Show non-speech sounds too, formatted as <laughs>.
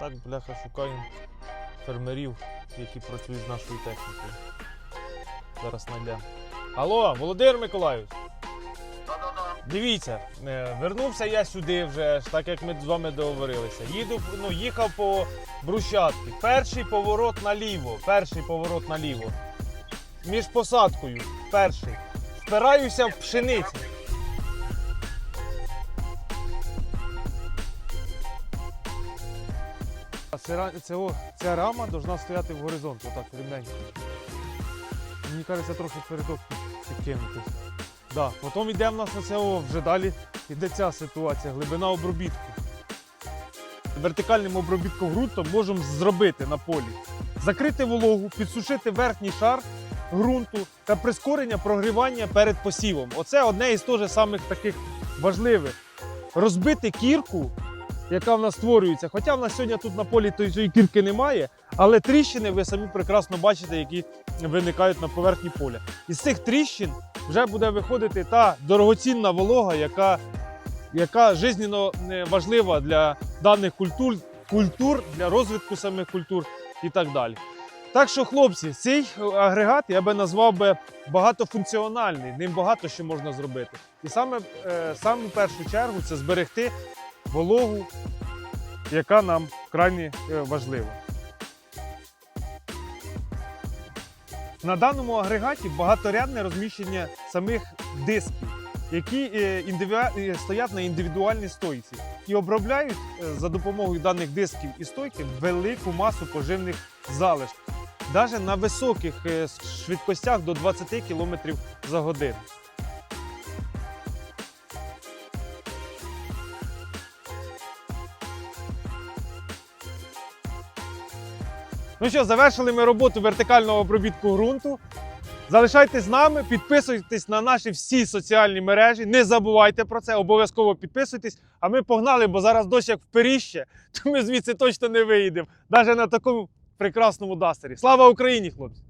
так, бляха, шукаємо фермерів, які працюють з нашою технікою. Зараз знайдемо. Алло, Володимир Миколайович. Дивіться, е, вернувся я сюди вже, так як ми з вами договорилися. Їду, ну, їхав по брусчатці. Перший поворот наліво. Перший поворот наліво. Між посадкою. Перший. Впираюся в пшеницю. Це, о, ця рама повинна стояти в горизонт, отак, рівненько. Мені кажеться, трохи передок підкинути. Да. Потім йде в нас на це вже далі йде ця ситуація, глибина обробітку. Вертикальним обробітком ґрунту можемо зробити на полі. Закрити вологу, підсушити верхній шар ґрунту та прискорення прогрівання перед посівом. Оце одне із теж самих таких важливих. Розбити кірку, яка в нас створюється. Хоча в нас сьогодні тут на полі тої кірки немає, але тріщини ви самі прекрасно бачите, які виникають на поверхні поля. Із цих тріщин вже буде виходити та дорогоцінна волога, яка, яка жизненно е, важлива для даних культур, культур, для розвитку самих культур і так далі. Так що, хлопці, цей агрегат я би назвав би багатофункціональний, ним багато що можна зробити. І саме, е, саме в першу чергу це зберегти вологу, яка нам крайне е, важлива. На даному агрегаті багаторядне розміщення самих дисків, які е, е, стоять на індивідуальній стойці і обробляють за допомогою даних дисків і стойки велику масу поживних залишків, навіть на високих швидкостях до 20 км за годину. Ну що, завершили ми роботу вертикального обробітку ґрунту. Залишайтесь з нами, підписуйтесь на наші всі соціальні мережі. Не забувайте про це, обов'язково підписуйтесь. А ми погнали, бо зараз дощ як вперіще, <laughs> то ми звідси точно не виїдемо, навіть на такому прекрасному дастері. Слава Україні, хлопці!